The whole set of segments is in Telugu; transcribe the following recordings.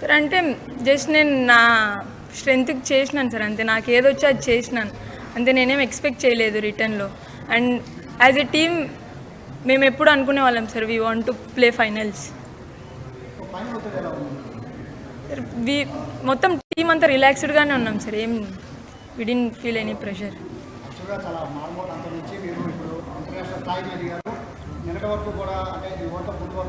సార్ అంటే జస్ట్ నేను నా స్ట్రెంత్కి చేసినాను సార్ అంతే. నాకు ఏదొచ్చో అది చేసినాను. అంతే నేనేం ఎక్స్పెక్ట్ చేయలేదు రిటర్న్లో అండ్ యాజ్ ఎ టీమ్ మేము ఎప్పుడు అనుకునే వాళ్ళం sir we want to play finals we మొత్తం టీం అంతా రిలాక్స్డ్గానే ఉన్నాం సార్ ఏం విడిన్ ఫీల్ ఎనీ ప్రెషర్ వరకు కూడా అంటే ఈ ఓట్ల వరకు కూడా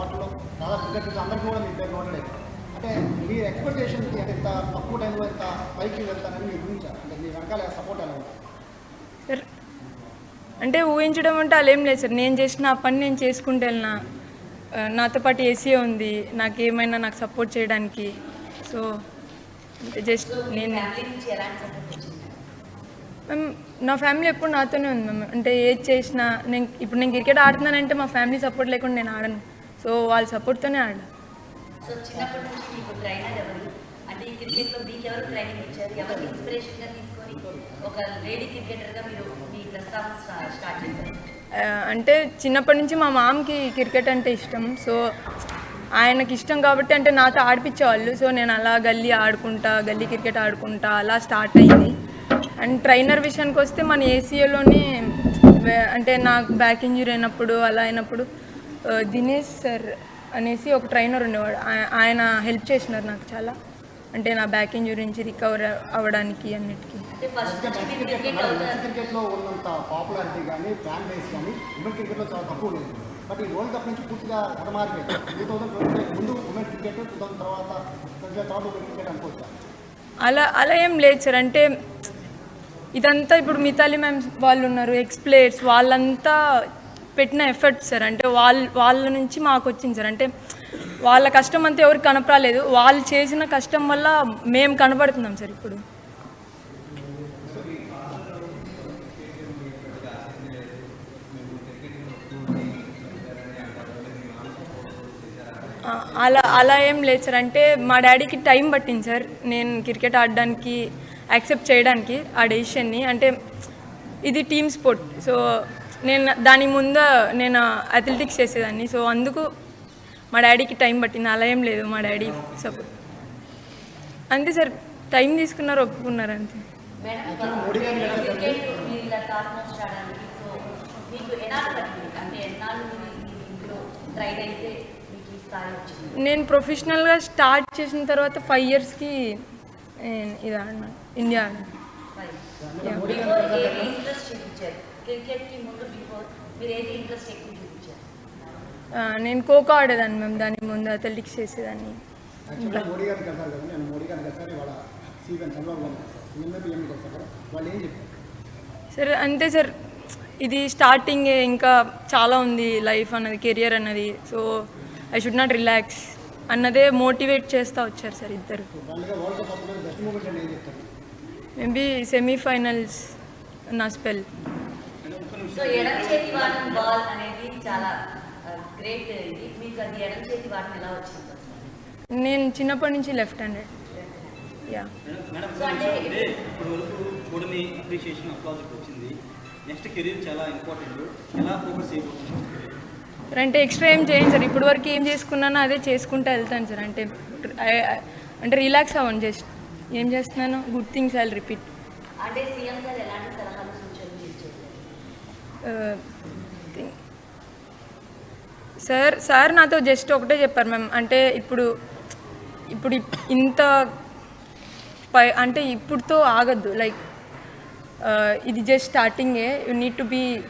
ఓట్లలో దాదాపు క్రికెటర్స్ అందరికీ కూడా మీ పేరు నోటలే అంటే మీ ఎక్స్పెక్టేషన్కి అంటే ఇంత తక్కువ టైంలో ఇంత పైకి వెళ్తానని మీరు ఊహించారు? అంటే మీ వెనకాల సపోర్ట్ ఎలా ఉంది? సార్ అంటే ఊహించడం అంటే అలా ఏం లేదు సార్. నేను చేసిన ఆ పని నేను చేసుకుంటూ వెళ్ళిన నాతో పాటు ఏసీ ఉంది. నాకు ఏమైనా నాకు సపోర్ట్ చేయడానికి. సో అంటే జస్ట్ నేను ఫ్యామిలీ నుంచి ఎలాంటి సపోర్ట్ వచ్చింది మ్యామ్ నా ఫ్యామిలీ ఎప్పుడు నాతోనే ఉంది మ్యామ్ అంటే ఏది చేసినా నేను ఇప్పుడు నేను క్రికెట్ ఆడుతున్నానంటే మా ఫ్యామిలీ సపోర్ట్ లేకుండా నేను ఆడను. సో వాళ్ళ సపోర్ట్తోనే ఆడా సో చిన్నప్పటి నుంచి మీకు ట్రైనర్ ఎవరు? అంటే ఈ క్రికెట్లో మీకు ఎవరు ట్రైనింగ్ ఇచ్చారు? ఎవరు ఇన్స్పిరేషన్గా తీసుకొని ఒక లేడీ క్రికెటర్గా మీరు మీ ప్రస్తావన స్టా- స్టార్ట్ చేశారు? ఆ, అంటే చిన్నప్పటి నుంచి మా మామకి క్రికెట్ అంటే ఇష్టం. సో ఆయనకి ఇష్టం కాబట్టి అంటే నాతో ఆడిపించేవాళ్ళు సో నేను అలా గల్లీ ఆడుకుంటా గల్లీ క్రికెట్ ఆడుకుంటా అలా స్టార్ట్ అయింది. అండ్ ట్రైనర్ విషయానికి వస్తే మన ఏసీఏలోనే అంటే నాకు బ్యాక్ ఇంజరీ అయినప్పుడు అలా అయినప్పుడు దినేష్ సార్ అనేసి ఒక ట్రైనర్ ఉండేవాడు. ఆయ- ఆయన హెల్ప్ చేసినారు నాకు చాలా. అంటే నా బ్యాక్ ఇంజరీ నుంచి రికవర్ అవ్వడానికి అన్నిటికీ. అంటే ఫస్ట్ మెన్స్ నుంచి మీరు క్రికెట్ క్రికెట్ మెన్స్ అవుతారు క్రికెట్లో ఉన్నంత పాపులారిటీ కానీ ఫ్యాన్ బేస్ కానీ ఉమెన్ క్రికెట్లో చాలా తక్కువ లేదు బట్ ఈ వరల్డ్ కప్ నుంచి పూర్తిగా హతమారిపోయింది టూ థౌసండ్ ట్వంటీ ముందు ఉమెన్ క్రికెట్ టూ థౌసండ్ తర్వాత ట్వంటీ తర్వాత ఉమెన్ క్రికెట్ అనుకోవచ్చు? అలా అలా ఏం లేదు సార్. అంటే ఇదంతా ఇప్పుడు మితాలి మ్యామ్ వాళ్ళు ఉన్నారు ఎక్స్ప్లేయర్స్ వాళ్ళంతా పెట్టిన ఎఫర్ట్స్ సార్ అంటే వాళ్ళ వాళ్ళ నుంచి మాకు వచ్చింది సార్ అంటే వాళ్ళ కష్టం అంతా ఎవరికి కనపరాలేదు వాళ్ళు చేసిన కష్టం వల్ల మేము కనబడుతున్నాం సార్ ఇప్పుడు. అలా అలా ఏం లేదు సార్. అంటే మా డాడీకి టైం పట్టింది సార్. నేను క్రికెట్ ఆడడానికి యాక్సెప్ట్ చేయడానికి ఆ డెసిషన్ని. అంటే ఇది టీమ్ స్పోర్ట్. సో నేను దాని ముందు నేను అథ్లెటిక్స్ చేసేదాన్ని. సో అందుకు మా డాడీకి టైం పట్టింది. అలా ఏం లేదు మా డాడీ సపోర్ట్. అంతే సార్. టైం తీసుకున్నారు ఒప్పుకున్నారు అంతే. మీకు నేను ప్రొఫెషనల్గా స్టార్ట్ చేసిన తర్వాత ఫైవ్ ఇయర్స్కి ఇది ఇండియా నేను ఖోఖో ఆడేదాన్ని మ్యామ్ దాని ముందు అథ్లెటిక్స్ చేసేదాన్ని. సరే అంతే సార్. ఇది స్టార్టింగ్ ఇంకా చాలా ఉంది లైఫ్ అన్నది కెరియర్ అన్నది. So I should not relax అన్నదే మోటివేట్ చేస్తూ వచ్చారు సార్ ఇద్దరు. మేబీ సెమీఫైనల్స్ నా స్పెల్ సో ఎడమ చేతి వాడడం బాల్ అనేది చాలా గ్రేట్ ఇది. మీకు అది ఎడమ చేతి వాడడం ఎలా వచ్చింది? నేను చిన్నప్పటి నుంచి లెఫ్ట్ హ్యాండెడ్ యా ఇప్పుడు వరకు కూడని అప్రిషియేషన్ వచ్చింది. నెక్స్ట్ కెరీర్ చాలా ఇంపార్టెంట్ ఎలా ఫోకస్ చేయబోతున్నాం సార్ అంటే ఎక్స్ట్రా ఏం చేయను సార్? ఇప్పటి వరకు ఏం చేసుకున్నానో అదే చేసుకుంటూ వెళ్తాను సార్. అంటే అంటే రిలాక్స్ అవ్వను జస్ట్. ఏం చేస్తున్నానో? Good things I repeat. Sir sir నాతో జస్ట్ ఒకటే చెప్పారు మ్యామ్. అంటే ఇప్పుడు ఇప్పుడు ఇప్- ఇంత పై అంటే ఇప్పుడుతో ఆగద్దు. లైక్ ఇది జస్ట్ స్టార్టింగే. You need to be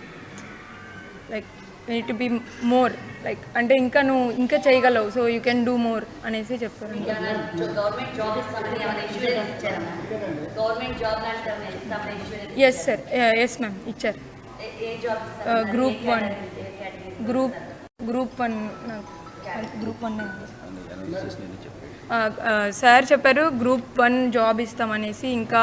need to be more like అంటే ఇంకా నువ్వు ఇంకా చేయగలవు so you can do more అనేసి చెప్పారు. ఎస్ సార్ ఎస్ మ్యామ్ ఇచ్చారు ఏ category group? Group one group one sir చెప్పారు గ్రూప్ వన్ జాబ్ ఇస్తామనేసి ఇంకా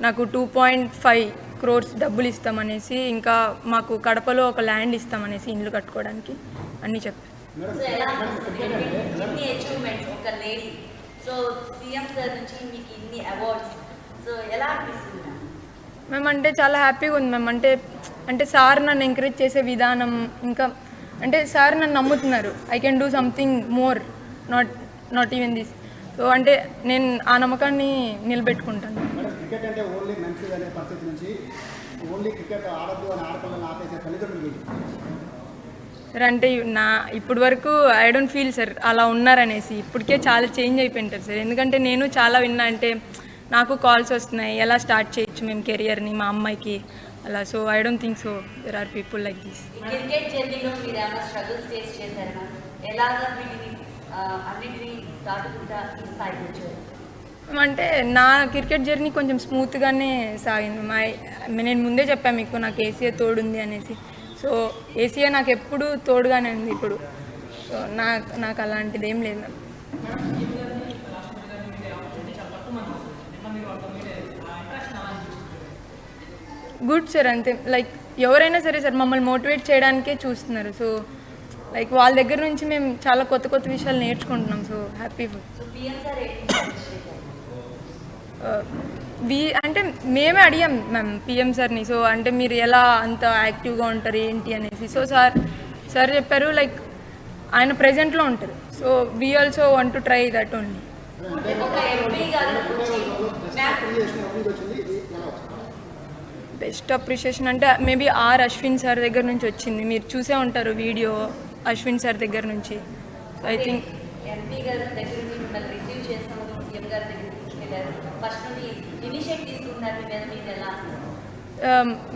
నాకు టూ పాయింట్ ఫైవ్ క్రోర్స్ డబ్బులు ఇస్తామనేసి ఇంకా మాకు కడపలో ఒక ల్యాండ్ ఇస్తామనేసి ఇల్లు కట్టుకోవడానికి అన్నీ చెప్పారు. మేము అంటే చాలా హ్యాపీగా ఉంది మ్యామ్ అంటే అంటే సార్ నన్ను ఎంకరేజ్ చేసే విధానం ఇంకా అంటే సార్ నన్ను నమ్ముతున్నారు. I can do something more not not even this so అంటే నేను ఆ నమ్మకాన్ని నిలబెట్టుకుంటాను. క్రికెట్ అంటే ఓన్లీ మెన్స్ అనే పరిస్థితి నుంచి ఓన్లీ క్రికెట్ ఆడద్దు అని ఆడపిల్లలు ఆపేసే తల్లిదండ్రులు వీళ్ళు. సార్ అంటే నా ఇప్పటి వరకు ఐ డోంట్ ఫీల్ సార్ అలా ఉన్నారనేసి ఇప్పటికే చాలా చేంజ్ అయిపోయింటారు సార్ ఎందుకంటే నేను చాలా విన్నా అంటే నాకు కాల్స్ వస్తున్నాయి ఎలా స్టార్ట్ చేయొచ్చు మేము కెరియర్ని మా అమ్మాయికి అలా. So I don't think so there are people like this cricket జర్నీలో మీరు ఏమైనా స్ట్రగుల్స్ ఫేస్ చేశారు? మ్యామ్ ఎలాగా వీటిని ఆ, అన్నిటినీ దాటుకుంటా ఈ స్థాయికి వచ్చారు. అంటే నా క్రికెట్ జర్నీ కొంచెం స్మూత్గానే సాగింది. మా నేను ముందే చెప్పాను మీకు నాకు ఏసీఏ తోడుంది అనేసి. సో ఏసీఏ నాకు ఎప్పుడు తోడుగానే ఉంది ఇప్పుడు. సో నాకు నాకు అలాంటిది ఏం లేదు గుడ్ సార్ అంతే. లైక్ ఎవరైనా సరే సార్ మమ్మల్ని మోటివేట్ చేయడానికే చూస్తున్నారు. సో లైక్ వాళ్ళ దగ్గర నుంచి మేము చాలా కొత్త కొత్త విషయాలు నేర్చుకుంటున్నాం సో హ్యాపీ వి అంటే మేమే అడిగాం మ్యామ్ పిఎం సార్ని సో అంటే మీరు ఎలా అంత యాక్టివ్గా ఉంటారు ఏంటి అనేసి. సో సార్ సార్ చెప్పారు లైక్ ఆయన ప్రజెంట్లో ఉంటారు. So we also want to try that only best appreciation అంటే మేబీ ఆర్ అశ్విన్ సార్ దగ్గర నుంచి వచ్చింది. మీరు చూసే ఉంటారు వీడియో అశ్విన్ సార్ దగ్గర నుంచి. ఐ థింక్ ఎంపీ గారి దగ్గర నుండి మిమ్మల్ని రిసీవ్ చేస్తాము. సీఎం గారి దగ్గర తీసుకెళ్ళారు ఫస్ట్ నుండి ఇనిషియేట్ తీసుకున్నారు మీ మీద మీరు ఎలా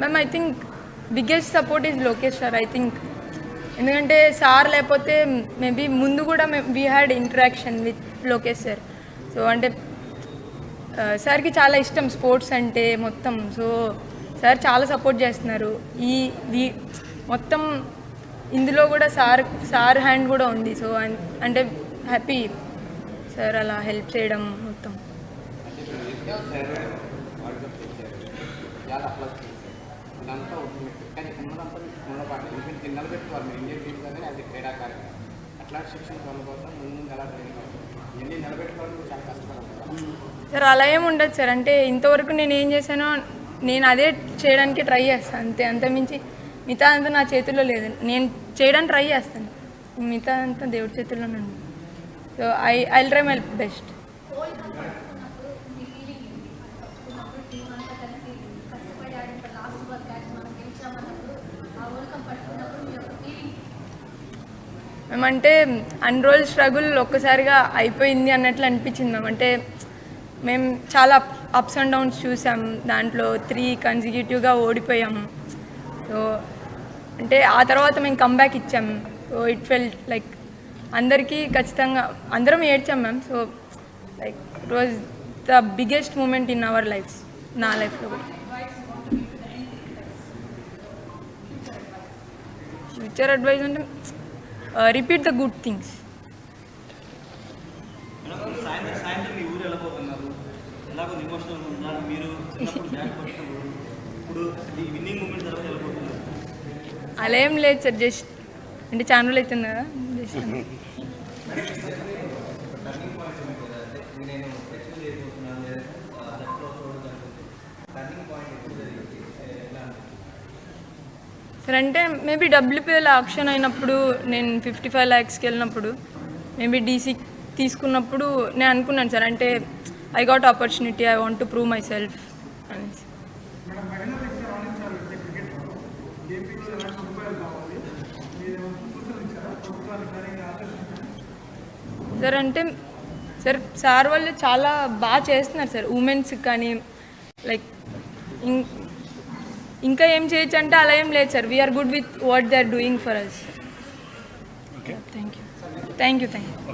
ma'am I think biggest support is Lokesh sir I think ఎందుకంటే సార్ లేకపోతే మేబీ ముందు కూడా మేము we had interaction with Lokesh sir so అంటే సార్కి చాలా ఇష్టం స్పోర్ట్స్ అంటే మొత్తం. సో సార్ చాలా సపోర్ట్ చేస్తున్నారు. ఈ మొత్తం ఇందులో కూడా సార్ సార్ హ్యాండ్ కూడా ఉంది. సో అంటే హ్యాపీ సార్ అలా హెల్ప్ చేయడం మొత్తం. సార్ అలా ఏమి ఉండదు సార్. అంటే ఇంతవరకు నేను ఏం చేశానో నేను అదే చేయడానికి ట్రై చేస్తాను అంతే అంతమించి మిగతా అంతా నా చేతుల్లో లేదు. నేను చేయడానికి ట్రై చేస్తాను. మిగతా అంతా దేవుడి చేతుల్లోనే ఉంది. So I I try my best మేమంటే అన్ని రోజులు స్ట్రగుల్ ఒక్కసారిగా అయిపోయింది అన్నట్లు అనిపించింది మేము అంటే మేము చాలా అప్స్ అండ్ డౌన్స్ చూసాం. దాంట్లో త్రీ కన్సిక్యూటివ్గా ఓడిపోయాము. సో అంటే ఆ తర్వాత మేము కంబ్యాక్ ఇచ్చాం. సో ఇట్ ఫెల్ లైక్ అందరికీ ఖచ్చితంగా అందరం ఏడ్చాం ma'am so like it was the biggest moment in our lives నా లైఫ్లో కూడా. ఫ్యూచర్ అడ్వైజ్ అంటే రిపీట్ ద గుడ్ థింగ్స్ మీరు ఇప్పుడు విన్నింగ్ మూమెంట్ తర్వాత అలా ఏం లేదు సార్ జస్ట్ అంటే ఛానల్ అవుతుంది కదా జస్ట్ సార్ అంటే మేబీ డబ్ల్యూపీఎల్ ఆక్షన్ అయినప్పుడు నేను ఫిఫ్టీ ఫైవ్ ల్యాక్స్కి వెళ్ళినప్పుడు మేబీ డీసీ తీసుకున్నప్పుడు నేను అనుకున్నాను సార్ అంటే I got opportunity I want to prove myself అనేసి. సార్ అంటే సార్ సార్ వాళ్ళు చాలా బాగా చేస్తున్నారు సార్ ఉమెన్స్కి కానీ లైక్ ఇంకా ఏం చేయొచ్చు అంటే అలా ఏం లేదు sir. We are good with what they are doing for us thank you thank you thank you